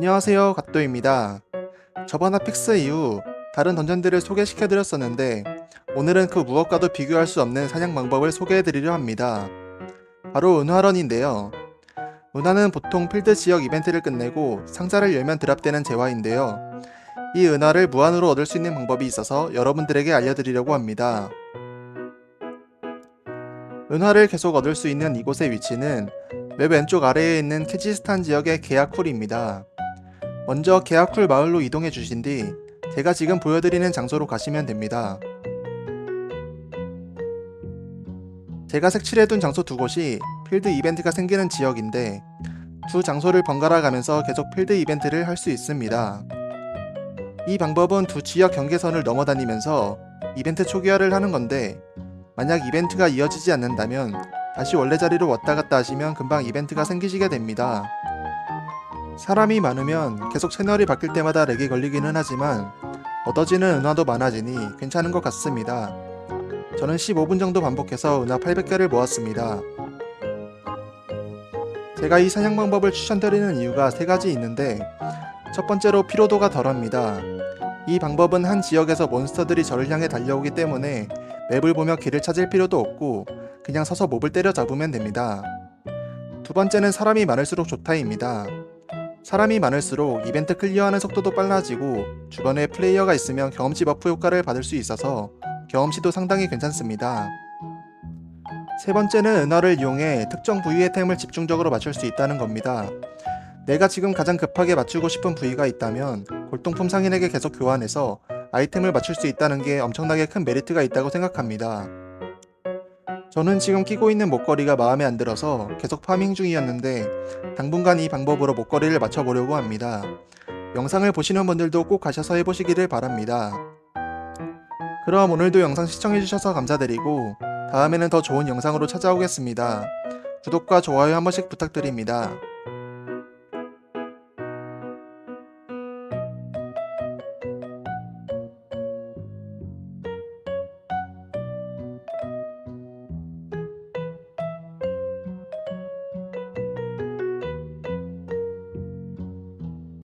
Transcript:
안녕하세요 갓도입니다. 저번 아픽스 이후 다른 던전들을 소개시켜드렸었는데 오늘은 그 무엇과도 비교할 수 없는 사냥 방법을 소개해드리려 합니다. 바로 은화런인데요. 은화는 보통 필드 지역 이벤트를 끝내고 상자를 열면 드랍되는 재화인데요. 이 은화를 무한으로 얻을 수 있는 방법이 있어서 여러분들에게 알려드리려고 합니다. 은화를 계속 얻을 수 있는 이곳의 위치는 맵 왼쪽 아래에 있는 키지스탄 지역의 게아쿨입니다. 먼저 게아쿨 마을로 이동해 주신 뒤 제가 지금 보여드리는 장소로 가시면 됩니다. 제가 색칠해둔 장소 두 곳이 필드 이벤트가 생기는 지역인데 두 장소를 번갈아 가면서 계속 필드 이벤트를 할 수 있습니다. 이 방법은 두 지역 경계선을 넘어 다니면서 이벤트 초기화를 하는 건데 만약 이벤트가 이어지지 않는다면 다시 원래 자리로 왔다 갔다 하시면 금방 이벤트가 생기시게 됩니다. 사람이 많으면 계속 채널이 바뀔 때마다 렉이 걸리기는 하지만 얻어지는 은화도 많아지니 괜찮은 것 같습니다. 저는 15분 정도 반복해서 은화 800개를 모았습니다. 제가 이 사냥 방법을 추천드리는 이유가 세 가지 있는데 첫 번째로 피로도가 덜합니다. 이 방법은 한 지역에서 몬스터들이 저를 향해 달려오기 때문에 맵을 보며 길을 찾을 필요도 없고 그냥 서서 몹을 때려 잡으면 됩니다. 두 번째는 사람이 많을수록 좋다입니다. 사람이 많을수록 이벤트 클리어하는 속도도 빨라지고 주변에 플레이어가 있으면 경험치 버프 효과를 받을 수 있어서 경험치도 상당히 괜찮습니다. 세 번째는 은화를 이용해 특정 부위의 템을 집중적으로 맞출 수 있다는 겁니다. 내가 지금 가장 급하게 맞추고 싶은 부위가 있다면 골동품 상인에게 계속 교환해서 아이템을 맞출 수 있다는 게 엄청나게 큰 메리트가 있다고 생각합니다. 저는 지금 끼고 있는 목걸이가 마음에 안 들어서 계속 파밍 중이었는데 당분간 이 방법으로 목걸이를 맞춰보려고 합니다. 영상을 보시는 분들도 꼭 가셔서 해보시기를 바랍니다. 그럼 오늘도 영상 시청해주셔서 감사드리고 다음에는 더 좋은 영상으로 찾아오겠습니다. 구독과 좋아요 한 번씩 부탁드립니다.